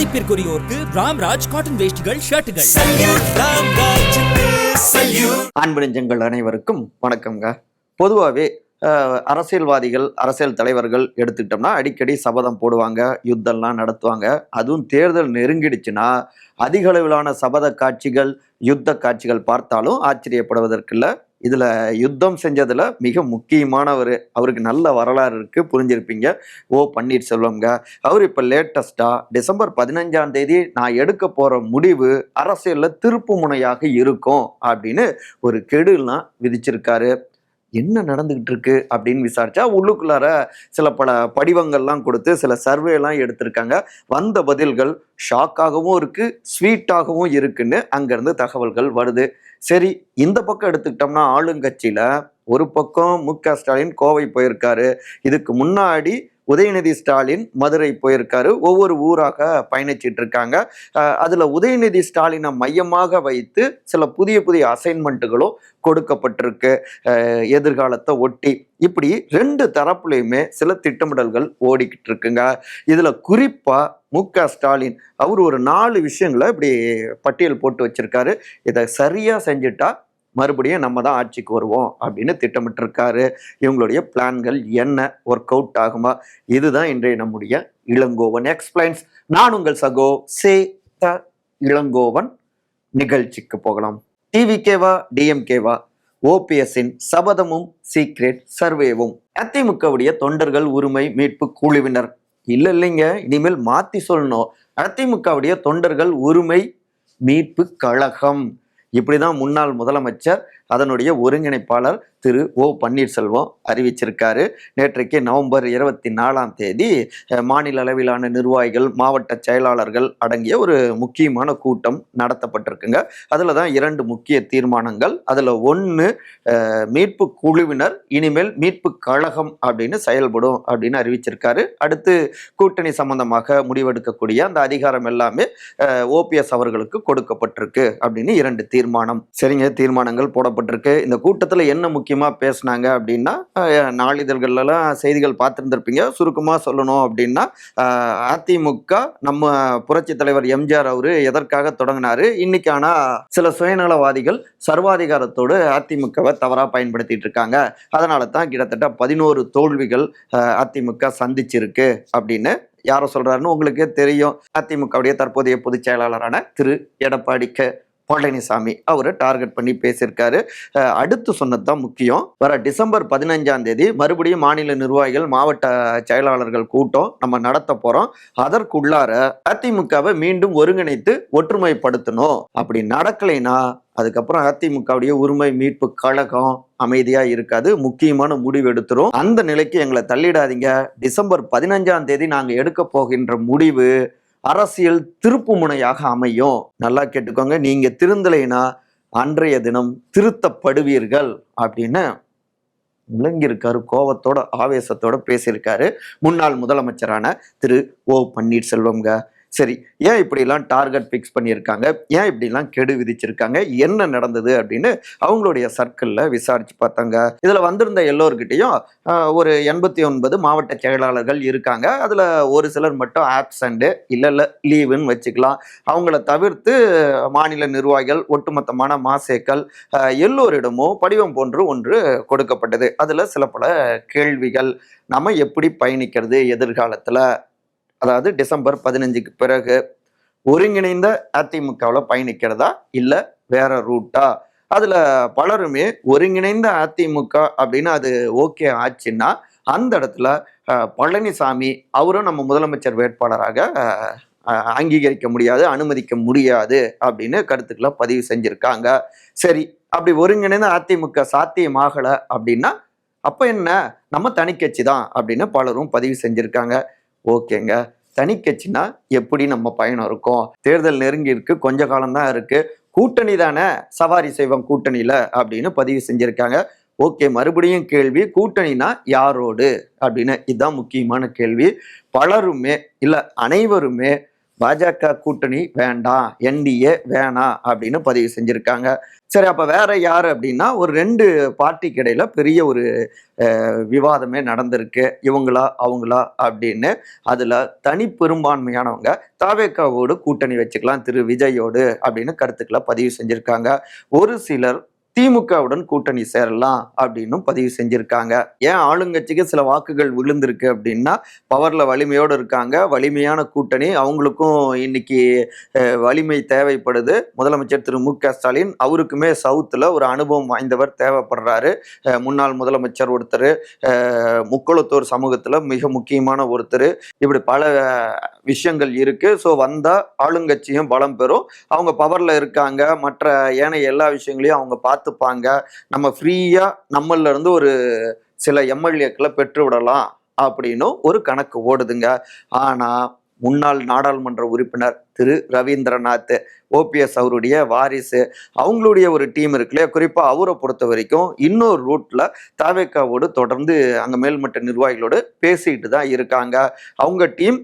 மதிப்பிற்குரியோருக்கு Ramraj cotton வேஷ்டிகள் ஷர்ட்டுகள் அன்புரிஞ்சங்கள் அனைவருக்கும் வணக்கம்ங்க. பொதுவாகவே அரசியல்வாதிகள் அரசியல் தலைவர்கள் எடுத்துக்கிட்டோம்னா அடிக்கடி சபதம் போடுவாங்க யுத்தம்லாம் நடத்துவாங்க. அதுவும் தேர்தல் நெருங்கிடுச்சுன்னா அதிக அளவிலான சபத காட்சிகள் யுத்த காட்சிகள் பார்த்தாலும் ஆச்சரியப்படுவதற்கில்லை. இதில் யுத்தம் செஞ்சதில் மிக முக்கியமானவர். அவருக்கு நல்ல வரலாறு இருக்குது புரிஞ்சிருப்பீங்க. ஓ பன்னீர்செல்வம்ங்க அவர் இப்போ லேட்டஸ்ட்டாக டிசம்பர் பதினஞ்சாம் தேதி நான் எடுக்க போகிற முடிவு அரசியலில் திருப்பு முனையாக இருக்கும் அப்படின்னு ஒரு கெடுலாம் விதிச்சிருக்காரு. என்ன நடந்துகிட்டு இருக்கு அப்படின்னு விசாரிச்சா உள்ளுக்குள்ளார சில பல படிவங்கள்லாம் கொடுத்து சில சர்வேலாம் எடுத்திருக்காங்க. வந்த பதில்கள் ஷாக்காகவும் இருக்கு ஸ்வீட்டாகவும் இருக்குன்னு அங்கேருந்து தகவல்கள் வருது. சரி இந்த பக்கம் எடுத்துக்கிட்டோம்னா ஆளுங்கட்சியில் ஒரு பக்கம் மு க ஸ்டாலின் கோவை போயிருக்காரு. இதுக்கு முன்னாடி உதயநிதி ஸ்டாலின் மதுரை போயிருக்காரு. ஒவ்வொரு ஊராக பயணிச்சிட்டு இருக்காங்க அதுல உதயநிதி ஸ்டாலினை மையமாக வைத்து சில புதிய புதிய அசைன்மெண்ட்டுகளும் கொடுக்கப்பட்டிருக்கு. எதிர்காலத்தை ஒட்டி. இப்படி ரெண்டு தரப்புலையுமே சில திட்டமிடல்கள் ஓடிக்கிட்டு இருக்குங்க இதுல குறிப்பா மு க ஸ்டாலின் அவர் ஒரு நாலு விஷயங்களை இப்படி பட்டியல் போட்டு வச்சிருக்காரு. இதை சரியா செஞ்சுட்டா மறுபடியும் நம்ம தான் ஆட்சிக்கு வருவோம் அப்படின்னு திட்டமிட்டிருக்காரு. இவங்களுடைய பிளான்கள் என்ன? ஒர்க் அவுட் ஆகுமா? இதுதான் இன்றைய நம்முடைய இளங்கோவன் எக்ஸ்பிளைன்ஸ். நான் உங்கள் சகோ சே த இளங்கோவன். நிகழ்ச்சிக்கு போகலாம். டிவிகேவா டிஎம்கேவா ஓபிஎஸ்ஸின் சபதமும் சீக்ரெட் சர்வேவும். அதிமுகவுடைய தொண்டர்கள் உரிமை மீட்பு குழுவினர். இல்ல இல்லைங்க இனிமேல் மாத்தி சொல்லணும். அதிமுகவுடைய தொண்டர்கள் உரிமை மீட்பு கழகம். இப்படிதான் முன்னாள் முதலமைச்சர் அதனுடைய ஒருங்கிணைப்பாளர் திரு ஓ பன்னீர்செல்வம் அறிவிச்சிருக்காரு. நேற்றைக்கு நவம்பர் இருபத்தி நாலாம் தேதி மாநில அளவிலான நிர்வாகிகள் மாவட்ட செயலாளர்கள் அடங்கிய ஒரு முக்கியமான கூட்டம் நடத்தப்பட்டிருக்குங்க. அதில் தான் இரண்டு முக்கிய தீர்மானங்கள். அதில் ஒன்று மீட்பு குழுவினர் இனிமேல் மீட்பு கழகம் அப்படின்னு செயல்படும் அப்படின்னு அறிவிச்சிருக்காரு. அடுத்து கூட்டணி சம்பந்தமாக முடிவெடுக்கக்கூடிய அந்த அதிகாரம் எல்லாமே ஓபிஎஸ் அவர்களுக்கு கொடுக்கப்பட்டிருக்கு அப்படின்னு இரண்டு தீர்மானம். சரிங்க தீர்மானங்கள் போடப்பட்டிருக்கு. இந்த கூட்டத்தில் என்ன முக்கிய முக்கியமாக பேசுனாங்க அப்படின்னா நாளிதழ்கள்லாம் செய்திகள் பார்த்துருந்துருப்பீங்க. சுருக்கமாக சொல்லணும் அப்படின்னா அதிமுக நம்ம புரட்சி தலைவர் எம்ஜிஆர் அவர் எதற்காக தொடங்கினாரு? இன்னைக்கு சில சுயநலவாதிகள் சர்வாதிகாரத்தோடு அதிமுகவை தவறாக பயன்படுத்திட்டு இருக்காங்க. அதனால தான் கிட்டத்தட்ட பதினோரு தோல்விகள் அதிமுக சந்திச்சிருக்கு அப்படின்னு யாரை சொல்கிறாருன்னு உங்களுக்கே தெரியும். அதிமுகவுடைய தற்போதைய பொதுச் செயலாளரான திரு. எடப்பாடி கே. பழனிசாமி அவரை டார்கெட் பண்ணி பேசியிருக்காரு. அடுத்து சொன்னது தான் முக்கியம். வர டிசம்பர் பதினஞ்சாம் தேதி மறுபடியும் மாநில நிர்வாகிகள் மாவட்ட செயலாளர்கள் கூட்டம் நம்ம நடத்த போறோம். அதற்குள்ளார அதிமுகவை மீண்டும் ஒருங்கிணைத்து ஒற்றுமைப்படுத்தணும். அப்படி நடக்கலைன்னா அதுக்கப்புறம் அதிமுகவுடைய உரிமை மீட்பு கழகம் அமைதியா இருக்காது. முக்கியமான முடிவு எடுத்துரும். அந்த நிலைக்கு எங்களை தள்ளிடாதீங்க. டிசம்பர் பதினஞ்சாம் தேதி நாங்கள் எடுக்க போகின்ற முடிவு அரசியல் திருப்பு முனையாக அமையும். நல்லா கேட்டுக்கோங்க. நீங்க திருந்தலைனா அன்றைய தினம் திருத்தப்படுவீர்கள் அப்படின்னு விளங்கியிருக்காரு. கோவத்தோட ஆவேசத்தோட பேசியிருக்காரு. முன்னாள் முதலமைச்சரான திரு ஓ பன்னீர்செல்வம்ங்க. சரி ஏன் இப்படிலாம் டார்கெட் ஃபிக்ஸ் பண்ணியிருக்காங்க? ஏன் இப்படிலாம் கெடு விதிச்சிருக்காங்க? என்ன நடந்தது அப்படின்னு அவங்களுடைய சர்க்கிளில் விசாரிச்சு பார்த்தாங்க. இதில் வந்திருந்த எல்லோருக்கிட்டையும் ஒரு எண்பத்தி ஒன்பது மாவட்ட செயலாளர்கள் இருக்காங்க. அதில் ஒரு சிலர் மட்டும் ஆப்சண்ட்டு இல்லை இல்லை லீவுன்னு வச்சுக்கலாம். அவங்கள தவிர்த்து மாநில நிர்வாகிகள் ஒட்டுமொத்தமான மாசேக்கள் எல்லோரிடமும் படிவம் போன்று ஒன்று கொடுக்கப்பட்டது. அதில் சில பல கேள்விகள். நம்ம எப்படி பயணிக்கிறது எதிர்காலத்தில்? அதாவது டிசம்பர் பதினஞ்சுக்கு பிறகு ஒருங்கிணைந்த அதிமுகவில் பயணிக்கிறதா இல்லை வேற ரூட்டா அதில் பலருமே ஒருங்கிணைந்த அதிமுக அப்படின்னு அது ஓகே ஆச்சுன்னா அந்த இடத்துல பழனிசாமி அவரும் நம்ம முதலமைச்சர் வேட்பாளராக அங்கீகரிக்க முடியாது அனுமதிக்க முடியாது அப்படின்னு கருத்துக்களை பதிவு செஞ்சுருக்காங்க. சரி அப்படி ஒருங்கிணைந்த அதிமுக சாத்தியமாகலை அப்படின்னா அப்போ என்ன? நம்ம தனிக்கட்சி தான் அப்படின்னு பலரும் பதிவு செஞ்சுருக்காங்க. ஓகேங்க தனிக்கட்சினா எப்படி நம்ம பயணம் இருக்கும்? தேர்தல் நெருங்கி இருக்கு கொஞ்ச காலம்தான் இருக்கு. கூட்டணி தானே? சவாரி செய்வோம் கூட்டணியில அப்படின்னு பதிவு செஞ்சிருக்காங்க. ஓகே மறுபடியும் கேள்வி கூட்டணினா யாரோடு? அப்படின்னு இதுதான் முக்கியமான கேள்வி. பலருமே இல்லை அனைவருமே பாஜக கூட்டணி வேண்டாம் என்டிஏ வேணாம் அப்படின்னு பதிவு செஞ்சுருக்காங்க. சரி அப்போ வேற யார் அப்படின்னா ஒரு ரெண்டு பார்ட்டிக்கு இடையில பெரிய ஒரு விவாதமே நடந்திருக்கு. இவங்களா அவங்களா அப்படின்னு அதில் தனி பெரும்பான்மையானவங்க தாவேக்காவோடு கூட்டணி வச்சுக்கலாம் திரு. விஜயோடு அப்படின்னு கருத்துக்களை பதிவு செஞ்சுருக்காங்க. ஒரு சிலர் திமுகவுடன் கூட்டணி சேரலாம் அப்படின்னும் பதிவு செஞ்சுருக்காங்க. ஏன் ஆளுங்கட்சிக்கு சில வாக்குகள் விழுந்திருக்கு அப்படின்னா பவரில் வலிமையோடு இருக்காங்க. வலிமையான கூட்டணி. அவங்களுக்கும் இன்னைக்கு வலிமை தேவைப்படுது. முதலமைச்சர் திரு மு க ஸ்டாலின் அவருக்குமே சவுத்தில் ஒரு அனுபவம் வாய்ந்தவர் தேவைப்படுறாரு. முன்னாள் முதலமைச்சர் ஒருத்தர் முக்குளத்தூர் சமூகத்தில் மிக முக்கியமான ஒருத்தர். இப்படி பல விஷயங்கள் இருக்குது ஸோ வந்தால் ஆளுங்கட்சியும் பலம் பெறும். அவங்க பவரில் இருக்காங்க. மற்ற ஏனைய எல்லா விஷயங்களையும் அவங்க பார்த்து பார்த்துப்பாங்க. நம்ம ஃப்ரீயாக நம்மள இருந்து ஒரு சில எம்எல்ஏக்களை பெற்று விடலாம் அப்படின்னும் ஒரு கணக்கு ஓடுதுங்க. ஆனால் முன்னாள் நாடாளுமன்ற உறுப்பினர் திரு ரவீந்திரநாத் ஓபிஎஸ் அவருடைய வாரிசு அவங்களுடைய ஒரு டீம் இருக்குல்லையா குறிப்பாக அவரை பொறுத்த வரைக்கும் இன்னொரு ரூட்டில் தாவேக்காவோடு தொடர்ந்து அங்கே மேல்மட்ட நிர்வாகிகளோடு பேசிக்கிட்டு தான் இருக்காங்க. அவங்க டீம்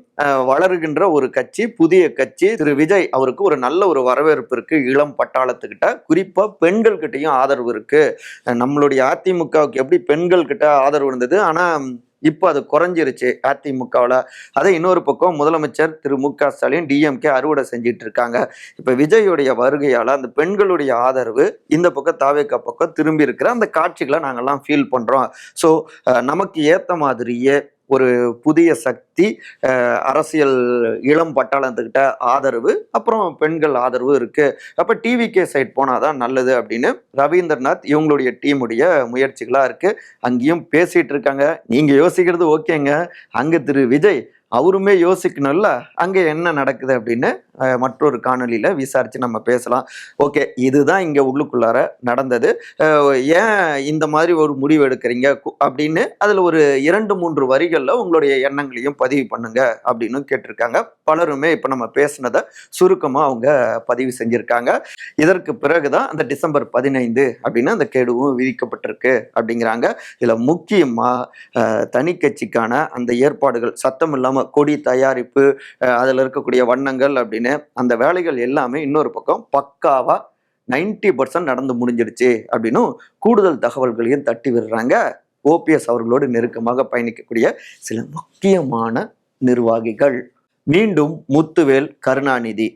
வளருகின்ற ஒரு கட்சி புதிய கட்சி. திரு விஜய் அவருக்கு ஒரு நல்ல ஒரு வரவேற்பு இருக்கு. இளம் பட்டாளத்துக்கிட்ட குறிப்பாக பெண்கள்கிட்டையும் ஆதரவு இருக்கு. நம்மளுடைய அதிமுகவுக்கு எப்படி பெண்கள்கிட்ட ஆதரவு இருந்தது? ஆனால் இப்போ அது குறைஞ்சிருச்சு அதிமுகவில். அதே இன்னொரு பக்கம் முதலமைச்சர் திரு மு க ஸ்டாலின் டிஎம்கே அறுவடை செஞ்சிட்டு இருக்காங்க. இப்போ விஜயுடைய வருகையால் அந்த பெண்களுடைய ஆதரவு இந்த பக்கம் தாவேக்கா பக்கம் திரும்பி இருக்கிற அந்த காட்சிகளை நாங்கள்லாம் ஃபீல் பண்ணுறோம் ஸோ நமக்கு ஏற்ற மாதிரியே ஒரு புதிய சக்தி அரசியல் இளம் பட்டாளத்துக்கிட்ட ஆதரவு அப்புறம் பெண்கள் ஆதரவு இருக்குது அப்போ டிவிகே சைட் போனாதான் நல்லது அப்படின்னு ரவீந்திரநாத் இவங்களுடைய டீமுடைய முயற்சிகளாக இருக்குது அங்கேயும் பேசிகிட்டு இருக்காங்க. நீங்கள் யோசிக்கிறது ஓகேங்க. அங்கே திரு விஜய் அவருமே யோசிக்கணும்ல. அங்கே என்ன நடக்குது அப்படின்னு மற்றொரு காணொலியில் விசாரித்து நம்ம பேசலாம். ஓகே இதுதான் இங்கே உள்ளுக்குள்ளார நடந்தது. ஏன் இந்த மாதிரி ஒரு முடிவு எடுக்கிறீங்க? கு- அப்படின்னு அதில் ஒரு இரண்டு மூன்று வரிகளில் உங்களுடைய எண்ணங்களையும் பதிவு பண்ணுங்க அப்படின்னு கேட்டிருக்காங்க. பலருமே இப்போ நம்ம பேசினதை சுருக்கமாக அவங்க பதிவு செஞ்சுருக்காங்க. இதற்கு பிறகுதான் அந்த டிசம்பர் பதினைந்து அப்படின்னு அந்த கெடுவும் விதிக்கப்பட்டிருக்கு அப்படிங்கிறாங்க. இதில் முக்கியமாக தனி கட்சிக்கான அந்த ஏற்பாடுகள் சத்தம் இல்லாமல் கொடி தயாரிப்பு அதில் இருக்கக்கூடிய வண்ணங்கள் அப்படின்னு அந்த வேலைகள் எல்லாமே இன்னொரு பக்கம் பக்காவாக நைன்டி பர்சன்ட் நடந்து முடிஞ்சிடுச்சு அப்படின்னும் கூடுதல் தகவல்களையும் தட்டி விடுறாங்க. ஓபிஎஸ் அவர்களோடு நெருக்கமாக பயணிக்கக்கூடிய சில முக்கியமான நிர்வாகிகள். மீண்டும் முத்துவேல் கருணாநிதி.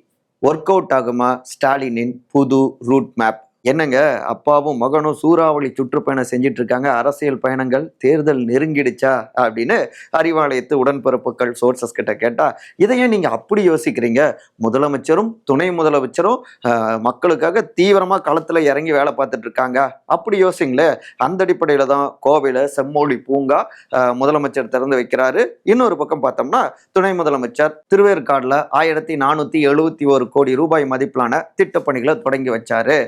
ஒர்க் அவுட் ஆகுமா? ஸ்டாலினின் புது ரூட் மேப் என்னங்க? அப்பாவும் மகனும் சூறாவளி சுற்றுப்பயணம் செஞ்சுட்டு இருக்காங்க அரசியல் பயணங்கள் தேர்தல் நெருங்கிடுச்சா? அப்படின்னு அறிவாலயத்து உடன்பிறப்புகள் சோர்சஸ் கிட்ட கேட்டா இதையும் நீங்க அப்படி யோசிக்கிறீங்க. முதலமைச்சரும் துணை முதலமைச்சரும் ஆஹ், மக்களுக்காக தீவிரமா களத்துல இறங்கி வேலை பார்த்துட்டு இருக்காங்க அப்படி யோசிங்களே. அந்த அடிப்படையில தான் கோவையில் செம்மொழி பூங்கா ஆஹ், முதலமைச்சர் திறந்து வைக்கிறாரு. இன்னொரு பக்கம் பார்த்தோம்னா துணை முதலமைச்சர் திருவேற்காடுல ஆயிரத்தி நானூத்தி எழுபத்தி ஒரு கோடி ரூபாய் மதிப்பிலான திட்டப்பணிகளை தொடங்கி வச்சாரு.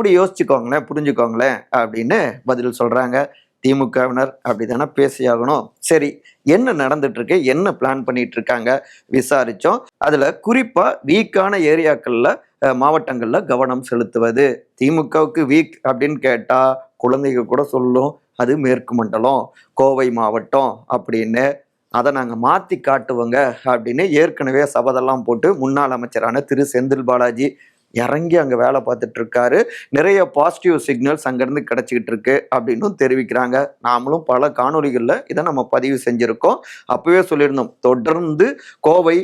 அப்படி யோசிச்சுக்கோங்களேன் புரிஞ்சுக்கோங்களேன் அப்படின்னு பதில் சொல்கிறாங்க திமுகவினர் அப்படிதானே பேசியாகணும். சரி என்ன நடந்துட்டு இருக்கு என்ன பிளான் பண்ணிட்டு இருக்காங்க விசாரிச்சோம். அதுல குறிப்பா வீக்கான ஏரியாக்கள்ல மாவட்டங்களில் மாவட்டங்கள்ல கவனம் செலுத்துவது. திமுகவுக்கு வீக் அப்படின்னு கேட்டா குழந்தைங்க கூட சொல்லும். அது மேற்கு மண்டலம் கோவை மாவட்டம் அப்படின்னு. அதை நாங்கள் மாற்றி காட்டுவோங்க அப்படின்னு ஏற்கனவே சபதெல்லாம் போட்டு முன்னாள் அமைச்சரான திரு. செந்தில் பாலாஜி இறங்கி அங்கே வேலை பார்த்துட்டு இருக்காரு நிறைய பாசிட்டிவ் சிக்னல்ஸ் அங்கேருந்து கிடச்சிக்கிட்டு இருக்கு அப்படின்னும் தெரிவிக்கிறாங்க. நாமளும் பல காணொளிகளில் இதை நம்ம பதிவு செஞ்சுருக்கோம். அப்பவே சொல்லியிருந்தோம். தொடர்ந்து கோவை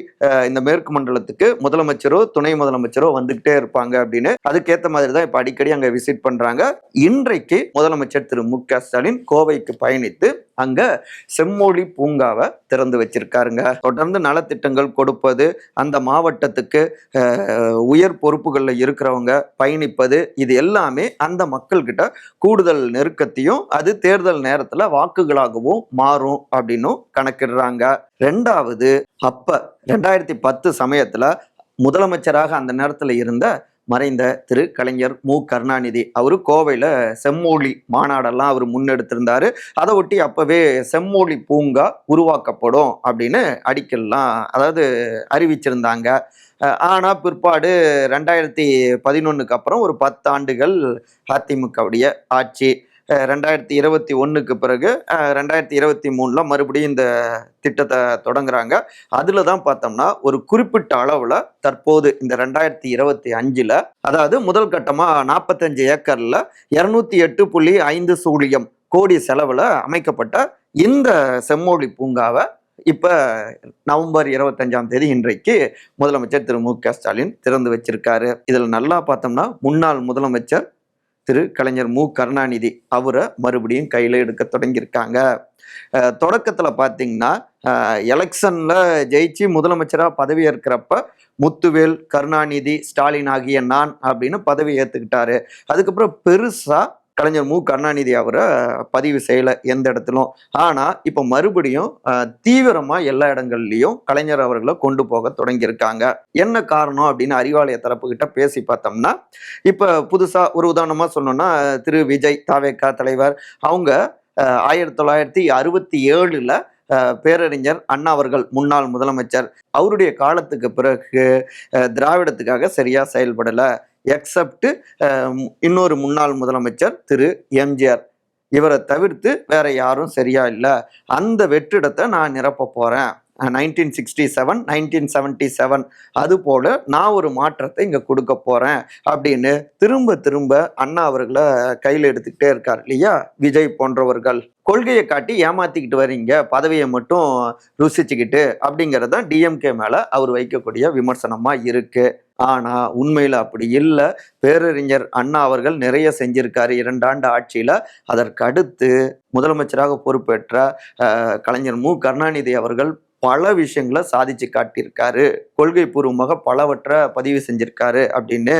இந்த மேற்கு மண்டலத்துக்கு முதலமைச்சரோ துணை முதலமைச்சரோ வந்துகிட்டே இருப்பாங்க அப்படின்னு. அதுக்கேற்ற மாதிரி தான் இப்போ அடிக்கடி அங்கே விசிட் பண்ணுறாங்க இன்றைக்கு முதலமைச்சர் திரு மு க ஸ்டாலின் கோவைக்கு பயணித்து அங்க செம்மொழி பூங்காவை திறந்து வச்சிருக்காருங்க. தொடர்ந்து நலத்திட்டங்கள் கொடுப்பது அந்த மாவட்டத்துக்கு உயர் பொறுப்புகளில் இருக்கிறவங்க பயணிப்பது இது எல்லாமே அந்த மக்கள்கிட்ட கூடுதல் நெருக்கத்தையும் அது தேர்தல் நேரத்துல வாக்குகளாகவும் மாறும் அப்படின்னும் கணக்கிடுறாங்க. ரெண்டாவது அப்ப ரெண்டாயிரத்தி பத்து சமயத்துல முதலமைச்சராக அந்த நேரத்துல இருந்த மறைந்த திரு கலைஞர் மு. கருணாநிதி. அவர் கோவையில் செம்மொழி மாநாடெல்லாம் அவர் முன்னெடுத்திருந்தாரு. அதை ஒட்டி அப்போவே செம்மொழி பூங்கா உருவாக்கப்படும் அப்படின்னு அடிக்கல்லாம் அதாவது அறிவிச்சிருந்தாங்க. ஆனால் பிற்பாடு ரெண்டாயிரத்தி பதினொன்றுக்கு அப்புறம் ஒரு பத்து ஆண்டுகள் அதிமுகவுடைய ஆட்சி. ரெண்டாயிரத்தி இருபத்தி ஒன்றுக்கு பிறகு ரெண்டாயிரத்தி இருபத்தி மூணில் மறுபடியும் இந்த திட்டத்தை தொடங்குறாங்க. அதில் தான் பார்த்தோம்னா ஒரு குறிப்பிட்ட அளவில் தற்போது இந்த ரெண்டாயிரத்தி இருபத்தி அஞ்சில் அதாவது முதல் கட்டமாக நாற்பத்தஞ்சு ஏக்கரில் இரநூத்தி எட்டு புள்ளி ஐந்து சூழியம் கோடி செலவில் அமைக்கப்பட்ட இந்த செம்மொழி பூங்காவை இப்போ நவம்பர் இருபத்தஞ்சாம் தேதி இன்றைக்கு முதலமைச்சர் திரு மு க ஸ்டாலின் திறந்து வச்சிருக்காரு. இதில் நல்லா பார்த்தோம்னா முன்னாள் முதலமைச்சர் திரு கலைஞர் மு. கருணாநிதி அவரை மறுபடியும் கையில் எடுக்க தொடங்கியிருக்காங்க. தொடக்கத்தில் பார்த்தீங்கன்னா எலெக்ஷனில் ஜெயிச்சு முதலமைச்சராக பதவி ஏற்கிறப்ப முத்துவேல் கருணாநிதி ஸ்டாலின் ஆகிய நான் அப்படின்னு பதவி ஏற்றுக்கிட்டாரு அதுக்கப்புறம் பெருசாக கலைஞர் மு. கருணாநிதி அவரை பதிவு செய்யலை எந்த இடத்திலும். ஆனால் இப்போ மறுபடியும் தீவிரமாக எல்லா இடங்கள்லையும் கலைஞர் அவர்களை கொண்டு போக தொடங்கியிருக்காங்க. என்ன காரணம் அப்படின்னு அறிவாலய தரப்புக்கிட்ட பேசி பார்த்தோம்னா இப்போ புதுசாக ஒரு உதாரணமாக சொன்னோம்னா திரு. விஜய் தாவேக்கா தலைவர் அவங்க ஆயிரத்தி தொள்ளாயிரத்தி அறுபத்தி ஏழில் பேரறிஞர் அண்ணா அவர்கள் முன்னாள் முதலமைச்சர் அவருடைய காலத்துக்கு பிறகு திராவிடத்துக்காக சரியாக செயல்படலை. எக்ஸப்ட் இன்னொரு முன்னாள் முதலமைச்சர் திரு எம்ஜிஆர். இவரை தவிர்த்து வேற யாரும் சரியா இல்லை. அந்த வெற்றிடத்தை நான் நிரப்ப போறேன். Nineteen sixty seven nineteen seventy seven அது போல் நான் ஒரு மாற்றத்தை இங்கே கொடுக்க போகிறேன் அப்படின்னு திரும்ப திரும்ப அண்ணா அவர்களை கையில் எடுத்துக்கிட்டே இருக்கார் இல்லையா? விஜய் போன்றவர்கள். கொள்கையை காட்டி ஏமாத்திக்கிட்டு வரீங்க பதவியை மட்டும் ருசிச்சுக்கிட்டு அப்படிங்கிறது தான் டிஎம்கே மேலே அவர் வைக்கக்கூடிய விமர்சனமாக இருக்குது ஆனால் உண்மையில் அப்படி இல்லை. பேரறிஞர் அண்ணா அவர்கள் நிறைய செஞ்சிருக்காரு இரண்டாண்டு ஆட்சியில். அதற்கடுத்து முதலமைச்சராக பொறுப்பேற்ற கலைஞர் மு கருணாநிதி அவர்கள் பல விஷயங்களை சாதிச்சு காட்டியிருக்காரு. கொள்கை பூர்வமாக பலவற்றை பதிவு செஞ்சிருக்காரு அப்படின்னு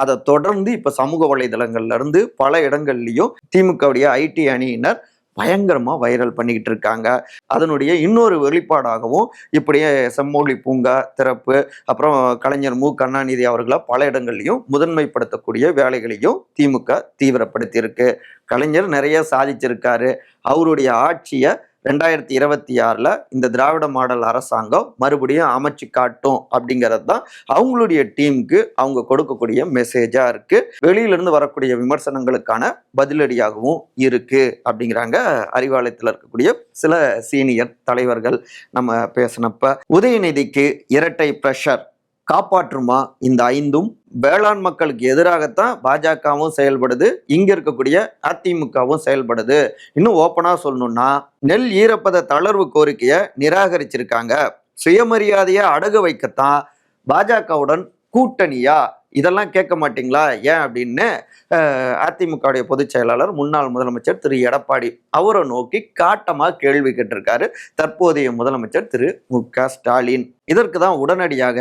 அதை தொடர்ந்து இப்போ சமூக வலைதளங்கள்ல இருந்து பல இடங்கள்லையும் திமுகவுடைய ஐடி அணியினர் பயங்கரமாக வைரல் பண்ணிக்கிட்டு இருக்காங்க. அதனுடைய இன்னொரு வெளிப்பாடாகவும் இப்படியே செம்மொழி பூங்கா திறப்பு அப்புறம் கலைஞர் மு. கருணாநிதி அவர்களை பல இடங்கள்லையும் முதன்மைப்படுத்தக்கூடிய வேலைகளையும் திமுக தீவிரப்படுத்தியிருக்கு. கலைஞர் நிறைய சாதிச்சிருக்காரு. அவருடைய ஆட்சியை ரெண்டாயிரத்தி இருபத்தி ஆறில் இந்த திராவிட மாடல் அரசாங்கம் மறுபடியும் அமைச்சு காட்டும் அப்படிங்கிறது தான் அவங்களுடைய டீமுக்கு அவங்க கொடுக்கக்கூடிய மெசேஜாக இருக்குது வெளியிலிருந்து வரக்கூடிய விமர்சனங்களுக்கான பதிலடியாகவும் இருக்குது அப்படிங்கிறாங்க அறிவாலயத்தில் இருக்கக்கூடிய சில சீனியர் தலைவர்கள் நம்ம பேசினப்ப. உதயநிதிக்கு இரட்டை ப்ரெஷர் காப்பாற்றுமா இந்த ஐந்தும்? வேளாண் மக்களுக்கு எதிராகத்தான் பாஜகவும் செயல்படுது. இங்கே இருக்கக்கூடிய அதிமுகவும் செயல்படுது. இன்னும் ஓப்பனாக சொல்லணும்னா நெல் ஈரப்பத தளர்வு கோரிக்கையை நிராகரிச்சிருக்காங்க. சுயமரியாதையை அடகு வைக்கத்தான் பாஜகவுடன் கூட்டணியா? இதெல்லாம் கேட்க மாட்டீங்களா? ஏன் அப்படின்னு அதிமுகவுடைய பொதுச் செயலாளர் முன்னாள் முதலமைச்சர் திரு. எடப்பாடி அவரை நோக்கி காட்டமாக கேள்வி கேட்டிருக்காரு தற்போதைய முதலமைச்சர் திரு. மு. க. ஸ்டாலின். இதற்கு தான் உடனடியாக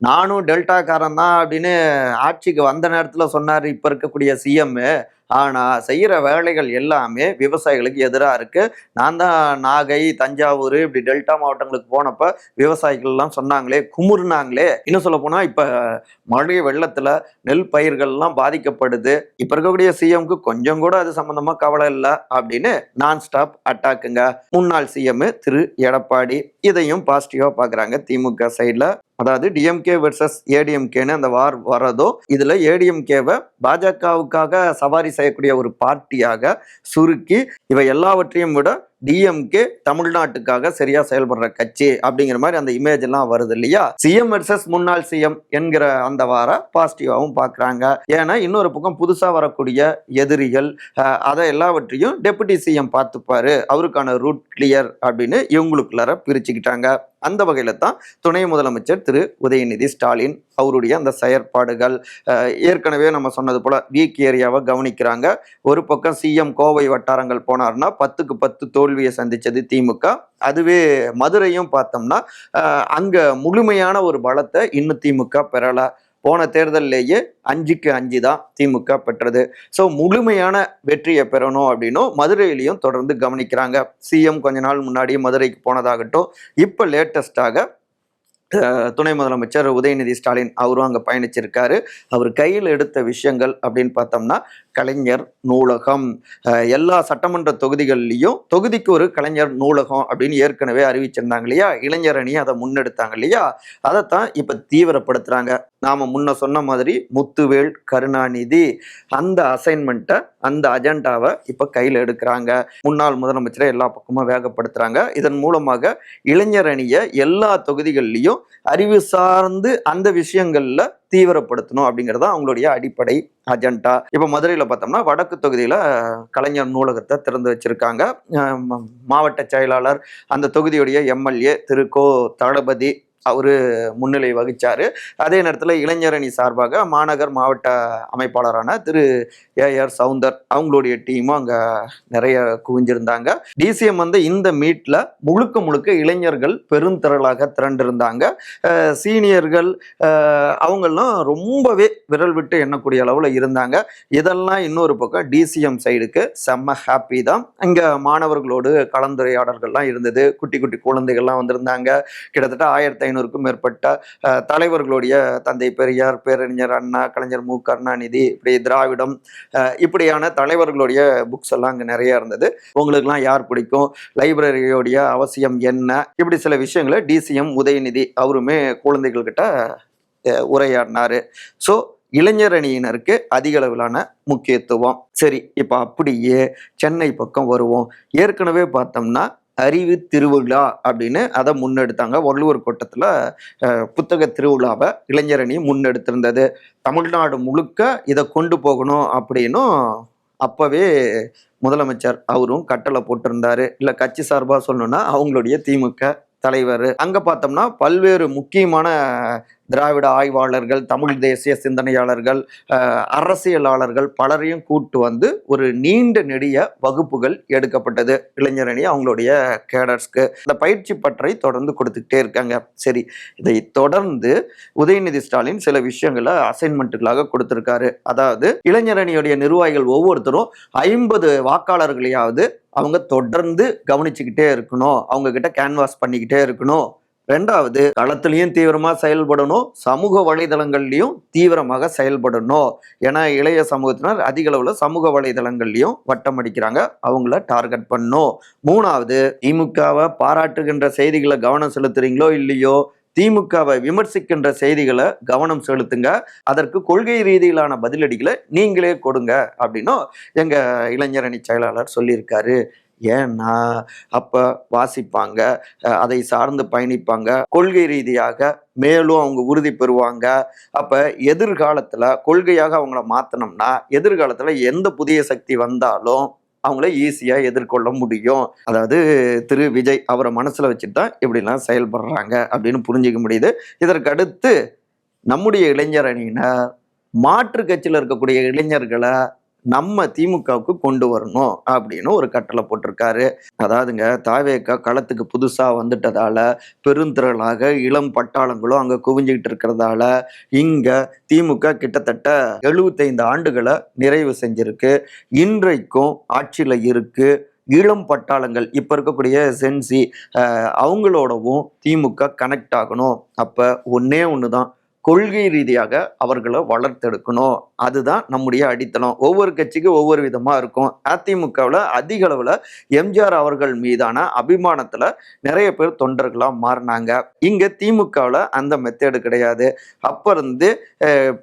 நானும் டெல்டாக்காரன் தான் அப்படின்னு ஆட்சிக்கு வந்த நேரத்தில் சொன்னார் இப்போ இருக்கக்கூடிய சிஎம்மு ஆனால் செய்கிற வேலைகள் எல்லாமே விவசாயிகளுக்கு எதிராக இருக்குது நான் தான் நாகை தஞ்சாவூர் இப்படி டெல்டா மாவட்டங்களுக்கு போனப்போ விவசாயிகள்லாம் சொன்னாங்களே குமுறுனாங்களே. இன்னும் சொல்ல போனால் இப்போ மழை வெள்ளத்தில் நெல் பயிர்கள்லாம் பாதிக்கப்படுது. இப்போ இருக்கக்கூடிய சிஎம்க்கு கொஞ்சம் கூட அது சம்மந்தமாக கவலை இல்லை அப்படின்னு நான் ஸ்டாப் அட்டாக்குங்க முன்னாள் சிஎம் திரு எடப்பாடி இதையும் பாசிட்டிவாக பார்க்குறாங்க திமுக சைடில் அதாவது டிஎம்கே வெர்சஸ் ஏடிஎம்கேன்னு அந்த வார் வரதோ இதில் ஏடிஎம்கேவை பாஜகவுக்காக சவாரி செய்யக்கூடிய ஒரு பார்ட்டியாக சுருக்கி இவை எல்லாவற்றையும் விட டிஎம்கே தமிழ்நாட்டுக்காக சரியா செயல்படுற கட்சி அப்படிங்கிற மாதிரி அந்த இமேஜ் எல்லாம் வருது இல்லையா? சிஎம் வெர்சஸ் முன்னாள் சிஎம் என்கிற அந்த வார பாசிட்டிவாகவும் பார்க்குறாங்க. ஏன்னா இன்னொரு பக்கம் புதுசாக வரக்கூடிய எதிரிகள் அதை எல்லாவற்றையும் டெபுட்டி சிஎம் பார்த்துப்பாரு. அவருக்கான ரூட் கிளியர் அப்படின்னு இவங்களுக்குள்ளார பிரிச்சுக்கிட்டாங்க. அந்த வகையில தான் துணை முதலமைச்சர் திரு உதயநிதி ஸ்டாலின் அவருடைய அந்த செயற்பாடுகள். ஏற்கனவே நம்ம சொன்னது போல வீக் ஏரியாவை கவனிக்கிறாங்க. ஒரு பக்கம் சிஎம் கோவை வட்டாரங்கள் போனார்னா பத்துக்கு பத்து தோல் தோல்வியை சந்தித்தது திமுக. அதுவே மதுரையும் பார்த்தோம்னா அங்கே முழுமையான ஒரு பலத்தை இன்னும் திமுக பெறலை. போன தேர்தலிலேயே அஞ்சுக்கு அஞ்சு தான் திமுக பெற்றது. ஸோ முழுமையான வெற்றியை பெறணும் அப்படின்னும் மதுரையிலையும் தொடர்ந்து கவனிக்கிறாங்க. சிஎம் கொஞ்ச நாள் முன்னாடி மதுரைக்கு போனதாகட்டும் இப்போ லேட்டஸ்டாக துணை முதலமைச்சர் உதயநிதி ஸ்டாலின் அவரும் அங்கே பயணிச்சிருக்காரு. அவர் கையில் எடுத்த விஷயங்கள் அப்படின்னு பார்த்தோம்னா கலைஞர் நூலகம். எல்லா சட்டமன்ற தொகுதிகள்லையும் தொகுதிக்கு ஒரு கலைஞர் நூலகம் அப்படின்னு ஏற்கனவே அறிவிச்சிருந்தாங்க இல்லையா? இளைஞர் அணி அதை முன்னெடுத்தாங்க இல்லையா? அதைத்தான் இப்போ தீவிரப்படுத்துகிறாங்க நாம் முன்ன சொன்ன மாதிரி முத்துவேல் கருணாநிதி அந்த அசைன்மெண்ட்டை அந்த அஜெண்டாவை இப்போ கையில் எடுக்கிறாங்க. முன்னாள் முதலமைச்சரை எல்லா பக்கமும் வேகப்படுத்துகிறாங்க இதன் மூலமாக இளைஞர் அணியை எல்லா தொகுதிகள்லையும் அறிவு சார்ந்து அந்த விஷயங்களில் தீவிரப்படுத்தணும் அப்படிங்கிறது அவங்களுடைய அடிப்படை அஜெண்டா. இப்போ மதுரையில் பார்த்தோம்னா வடக்கு தொகுதியில் கலைஞர் நூலகத்தை திறந்து வச்சிருக்காங்க. மாவட்ட செயலாளர் அந்த தொகுதியுடைய எம்எல்ஏ திரு கோ தளபதி அவர் முன்னிலை வகித்தார் அதே நேரத்தில் இளைஞரணி சார்பாக மாநகர் மாவட்ட அமைப்பாளரான திரு ஏஆர் சவுந்தர் அவங்களுடைய டீமும் அங்கே நிறைய குவிஞ்சிருந்தாங்க. டிசிஎம் வந்து இந்த மீட்டில் முழுக்க முழுக்க இளைஞர்கள் பெருந்திரளாக திரண்டிருந்தாங்க. சீனியர்கள் அஹ் அவங்கெல்லாம் ரொம்பவே விரல் விட்டு எண்ணக்கூடிய அளவில் இருந்தாங்க. இதெல்லாம் இன்னொரு பக்கம் டிசிஎம் சைடுக்கு செம்ம ஹாப்பி தான். இங்கே மாணவர்களோடு கலந்துரையாடல்கள்லாம் இருந்தது. குட்டி குட்டி குழந்தைகள்லாம் வந்திருந்தாங்க. கிட்டத்தட்ட ஆயிரத்தி ஐநூறுக்கும் மேற்பட்ட தலைவர்களுடைய தந்தை பெரியார் பேரறிஞர் அண்ணா கலைஞர் மு. கருணாநிதி இப்படி திராவிடம் இப்படியான தலைவர்களுடைய புக்ஸ் எல்லாம் அங்கே நிறைய இருந்தது. உங்களுக்குலாம் யார் பிடிக்கும்? லைப்ரரியோடைய அவசியம் என்ன? இப்படி சில விஷயங்களை டிசிஎம் உதயநிதி அவருமே குழந்தைகள்கிட்ட அஹ், உரையாடினாரு. ஸோ இளைஞர் அணியினருக்கு அதிக அளவிலான முக்கியத்துவம். சரி இப்போ அப்படியே சென்னை பக்கம் வருவோம். ஏற்கனவே பார்த்தோம்னா அறிவு திருவிழா அப்படின்னு அதை முன்னெடுத்தாங்க. வள்ளுவர் கோட்டத்தில் புத்தக திருவிழாவை இளைஞரணி முன்னெடுத்திருந்தது. தமிழ்நாடு முழுக்க இதை கொண்டு போகணும் அப்படின்னும் அப்போவே முதலமைச்சர் அவரும் கட்டளை போட்டிருந்தாரு. இல்லை கட்சி சார்பாக சொல்லணும்னா அவங்களுடைய திமுக தலைவர். அங்கே பார்த்தோம்னா பல்வேறு முக்கியமான திராவிட ஆய்வாளர்கள் தமிழ் தேசிய சிந்தனையாளர்கள் அரசியலாளர்கள் பலரையும் கூட்டு வந்து ஒரு நீண்ட நெடிய வகுப்புகள் எடுக்கப்பட்டது. இளைஞரணி அவங்களுடைய கேடர்ஸ்க்கு இந்த பயிற்சி பற்றை தொடர்ந்து கொடுத்துக்கிட்டே இருக்காங்க. சரி இதை தொடர்ந்து உதயநிதி ஸ்டாலின் சில விஷயங்களை அசைன்மெண்ட்டுகளாக கொடுத்துருக்காரு. அதாவது இளைஞரணியுடைய நிர்வாகிகள் ஒவ்வொருத்தரும் ஐம்பது வாக்காளர்களையாவது அவங்க தொடர்ந்து கவனிச்சுக்கிட்டே இருக்கணும். அவங்க கிட்ட கேன்வாஸ் பண்ணிக்கிட்டே இருக்கணும். ரெண்டாவது களத்திலையும் தீவிரமா செயல்படணும் சமூக வலைதளங்கள்லையும் தீவிரமாக செயல்படணும். ஏன்னா இளைய சமூகத்தினர் அதிக அளவுல சமூக வலைதளங்கள்லையும் வட்டம் அடிக்கிறாங்க அவங்கள டார்கெட் பண்ணும். மூணாவது திமுகவை பாராட்டுகின்ற செய்திகளை கவனம் செலுத்துறீங்களோ இல்லையோ திமுகவை விமர்சிக்கின்ற செய்திகளை கவனம் செலுத்துங்க. அதற்கு கொள்கை ரீதியிலான பதிலடிகளை நீங்களே கொடுங்க அப்படின்னும் எங்க இளைஞரணி செயலாளர் சொல்லியிருக்காரு. ஏன்னா அப்ப வாசிப்பாங்க அதை சார்ந்து பயணிப்பாங்க. கொள்கை ரீதியாக மேலும் அவங்க உறுதி பெறுவாங்க. அப்ப எதிர்காலத்துல கொள்கையாக அவங்கள மாற்றினோம்னா எதிர்காலத்துல எந்த புதிய சக்தி வந்தாலும் அவங்கள ஈஸியாக எதிர்கொள்ள முடியும். அதாவது திரு விஜய் அவரை மனசில் வச்சுட்டு தான் இப்படிலாம் செயல்படுறாங்க அப்படின்னு புரிஞ்சுக்க முடியுது. இதற்கடுத்து நம்முடைய இளைஞர் அணியினர் மாற்று கட்சியில் இருக்கக்கூடிய இளைஞர்களை நம்ம திமுகவுக்கு கொண்டு வரணும் அப்படின்னு ஒரு கட்டளை போட்டிருக்காரு. அதாவதுங்க தாவேக்கா களத்துக்கு புதுசாக வந்துட்டதால பெருந்திரளாக இளம் பட்டாளங்களும் அங்கே குவிஞ்சுக்கிட்டு இருக்கிறதால இங்கே திமுக கிட்டத்தட்ட எழுபத்தைந்து ஆண்டுகளை நிறைவு செஞ்சிருக்கு. இன்றைக்கும் ஆட்சியில் இருக்கு. இளம் பட்டாளங்கள் இப்போ இருக்கக்கூடிய சென்சி அவங்களோடவும் திமுக கனெக்ட் ஆகணும். அப்போ ஒன்றே ஒன்று தான் கொள்கை ரீதியாக அவர்களை வளர்த்தெடுக்கணும். அதுதான் நம்முடைய அடித்தளம். ஒவ்வொரு கட்சிக்கும் ஒவ்வொரு விதமாக இருக்கும். அதிமுகவில் அதிக அளவில் எம்ஜிஆர் அவர்கள் மீதான அபிமானத்தில் நிறைய பேர் தொண்டர்களாக மாறினாங்க. இங்கே திமுகவில் அந்த மெத்தேடு கிடையாது. அப்போ இருந்து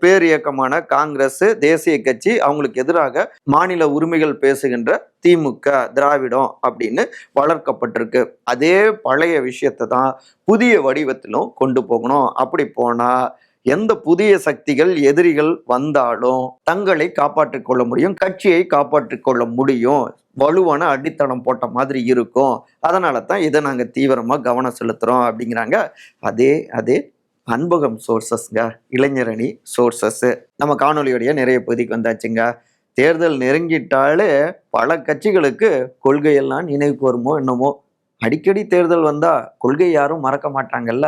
பேரியக்கமான காங்கிரஸ் தேசிய கட்சி அவங்களுக்கு எதிராக மாநில உரிமைகள் பேசுகின்ற திமுக திராவிடம் அப்படின்னு வளர்க்கப்பட்டிருக்கு. அதே பழைய விஷயத்தை தான் புதிய வடிவத்திலும் கொண்டு போகணும். அப்படி போனால் எந்த புதிய சக்திகள் எதிரிகள் வந்தாலும் தங்களை காப்பாற்றிக் கொள்ள முடியும் கட்சியை காப்பாற்றிக் கொள்ள முடியும். வலுவான அடித்தளம் போட்ட மாதிரி இருக்கும். அதனால தான் இதை நாங்கள் தீவிரமாக கவனம் செலுத்துகிறோம் அப்படிங்கிறாங்க. அதே அதே அன்பகம் சோர்சஸ்ங்க இளைஞரணி சோர்சஸ் நம்ம காணொலியுடைய நிறைய பகுதிக்கு வந்தாச்சுங்க. தேர்தல் நெருங்கிட்டாலே பல கட்சிகளுக்கு கொள்கையெல்லாம் நினைவுக்கு வருமோ என்னமோ? அடிக்கடி தேர்தல் வந்தா கொள்கை யாரும் மறக்க மாட்டாங்கல்ல?